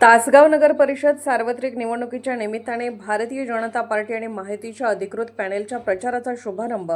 तासगाव नगर परिषद सार्वत्रिक निवडणुकीच्या निमित्ताने भारतीय जनता पार्टी आणि माहितीच्या अधिकृत पॅनेलच्या प्रचाराचा शुभारंभ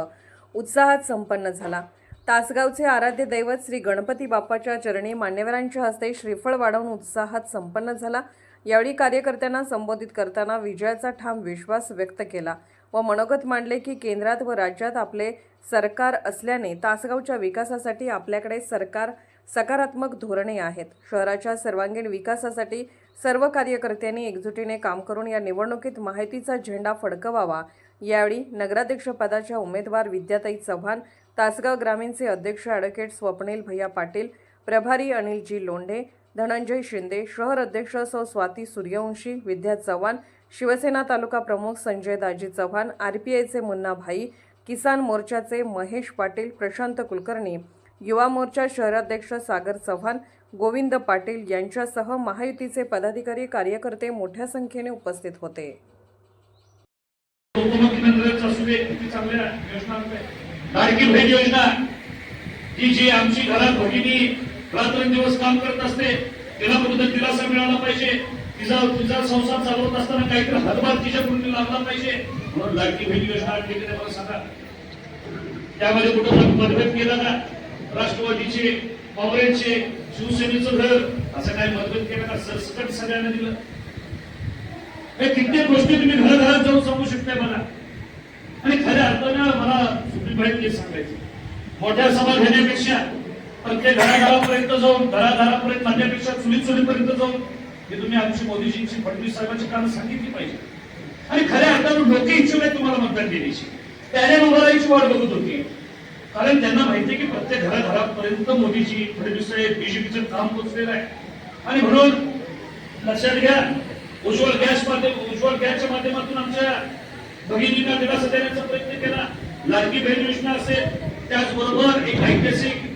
उत्साहात संपन्न झाला. तासगावचे आराध्य दैवत श्री गणपती बाप्पाच्या चरणी मान्यवरांच्या हस्ते श्रीफळ वाढवून उत्साहात संपन्न झाला. यावेळी कार्यकर्त्यांना संबोधित करताना विजयाचा ठाम विश्वास व्यक्त केला व मनोगत मांडले की केंद्रात व राज्यात आपले सरकार असल्याने तासगावच्या विकासासाठी आपल्याकडे सरकार सकारात्मक धोरणे आहेत. शहराच्या सर्वांगीण विकासासाठी सर्व कार्यकर्त्यांनी एकजुटीने काम करून या निवडणुकीत माहितीचा झेंडा फडकवावा. यावेळी नगराध्यक्षपदाच्या उमेदवार विद्याताई चव्हाण तासगाव ग्रामीणचे अध्यक्ष ॲडव्होकेट स्वप्नील भैया पाटील प्रभारी अनिलजी लोंढे धनंजय शिंदे शहर अध्यक्ष सौ स्वाती सूर्यवंशी विद्या चव्हाण शिवसेना तालुका प्रमुख संजय दाजी चव्हाण आयचे मुन्ना भाई किसान मोर्चाचे महेश पाटील प्रशांत कुलकर्णी युवा मोर्चा शहराध्यक्ष सागर चव्हाण गोविंद पाटील यांच्यासह महायुतीचे पदाधिकारी कार्यकर्ते मोठ्या संख्येने उपस्थित होते. योजना आणताय. जी आमची घरात भगिनी रात्रंदिवस काम करत असते तिला कुठं दिलासा मिळाला पाहिजे. तिचा तिचा संसार चालवत असताना काहीतरी हातभार तिच्या तिच्याकडून लागला पाहिजे. म्हणून लाडकी बहीण योजना आणली मला सांगा. त्यामध्ये कुठं मतभेद केला का? राष्ट्रवादीचे काँग्रेसचे शिवसेनेचं घर असं काय मतभेद केला का? सरसकट सगळ्यांना दिलं. कित्येक गोष्टी तुम्ही घराघरात जाऊन सांगू शकताय मला. आणि खऱ्या अर्थानं मला सुप्रीमबाई ते सांगायचं. मोठ्या सभा घेण्यापेक्षा प्रत्येक घराघरापर्यंत जाऊन घराघरापर्यंत माझ्यापेक्षा चुली चुलीपर्यंत जाऊन हे तुम्ही आमची मोदीजींची फडणवीस साहेबांची कारण सांगितली पाहिजे. आणि खऱ्या अर्थानं लोक इच्छुक आहेत तुम्हाला मतदान देण्याची. त्याने उभारायची वाट बघत होती. कारण त्यांना माहितीये की प्रत्येक घराघरापर्यंत मोदीजी फडणवीस साहेब बीजेपीचं काम पोचलेलं आहे. आणि म्हणून लक्षात घ्या उज्ज्वल गॅस माध्यम उज्ज्वल गॅसच्या माध्यमातून आमच्या भगिनींना दिलासा देण्याचा प्रयत्न केला. लाडकी बहीण योजना असेल त्याचबरोबर एक ऐतिहासिक